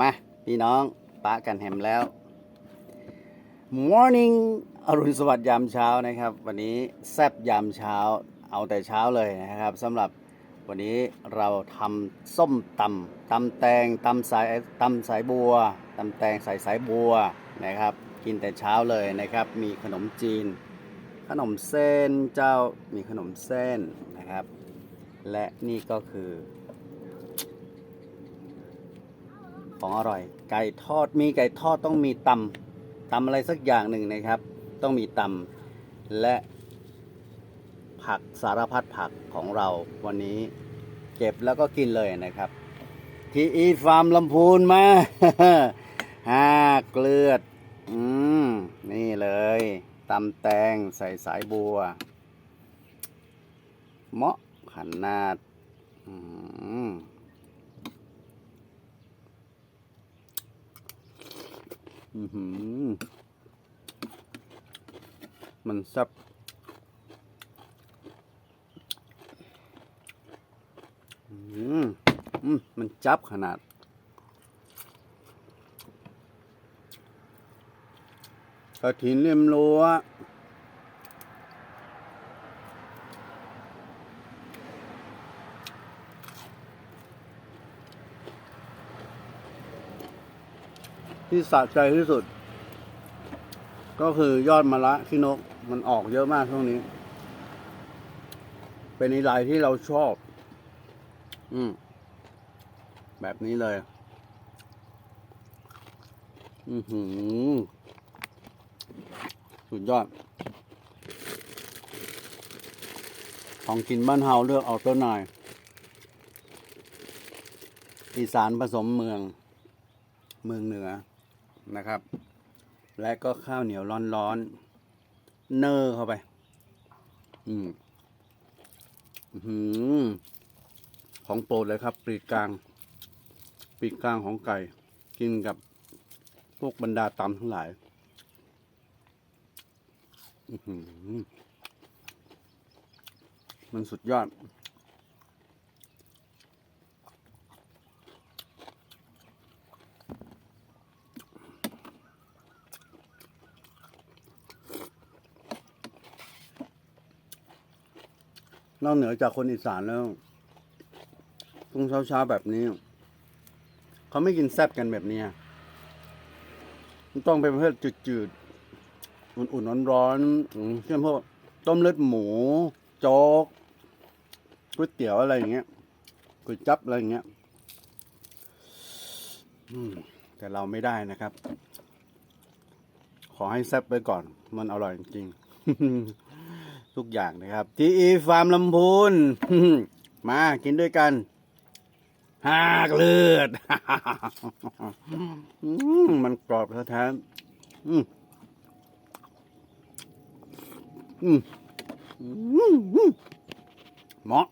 มาพี่น้องปะกันแฮมแล้ว Morning อรุณสวัสดิ์ยามเช้านะครับ วันนี้แซบยามเช้าเอาแต่เช้าเลยนะครับสำหรับวันนี้เราทำส้มตำตำแตงตำสายตำสายบัวตำแตงใส่สายบัวนะครับ กินแต่เช้าเลยนะครับ มีขนมจีน ขนมเส้นเจ้ามีขนมเส้นนะครับ และนี่ก็คือ ของอร่อย ไก่ทอดมีไก่ทอดต้องมีตำตำอะไรสักอย่างหนึ่งนะครับ ต้องมีตำและผักสารพัดผักของเราวันนี้เก็บแล้วก็กินเลยนะครับ ทีอีฟาร์มลำพูนมาห้าเกลือดอืมนี่เลยตำแตงใส่สายบัว เหมาะขนาดอืม อือหือ มันซับ อืมมันจับขนาด กระถินเลี่ยมรั้ว ที่สะใจที่สุด ก็คือยอดมะระขี้นกมันออกเยอะมากช่วงนี้ เป็นอีไลายที่เราชอบ อืม แบบนี้เลย อือหือ สุดยอด ของกินบ้านเฮาเลือกเอาตัวหน่อยอีสานผสมเมือง เมืองเหนือ นะครับ และก็ข้าวเหนียวร้อนๆ เนอร์เข้าไป อืมอื้อหือของโปรดเลยครับ ปีกกลาง ปีกกลางของไก่ กินกับพวกบรรดาตำทั้งหลายอือหือมันสุดยอด นอกเหนือจากคนอีสานแล้วตรงเช้าๆแบบนี้ เขาไม่กินแซ่บกันแบบนี้มันต้องเป็นประเภทจืดๆอุ่นๆร้อนๆเช่นพวกต้มเลือดหมูโจ๊กก๋วยเตี๋ยวอะไรอย่างเงี้ยก๋วยจับอะไรอย่างเงี้ยแต่เราไม่ได้นะครับ ขอให้แซ่บไปก่อน มันอร่อยจริง ทุกอย่างนะครับทีอีฟาร์มลำพูนมากินด้วยกันหากเลือดมันกรอบแท้ๆอืมอืมอืมอืมเหมาะ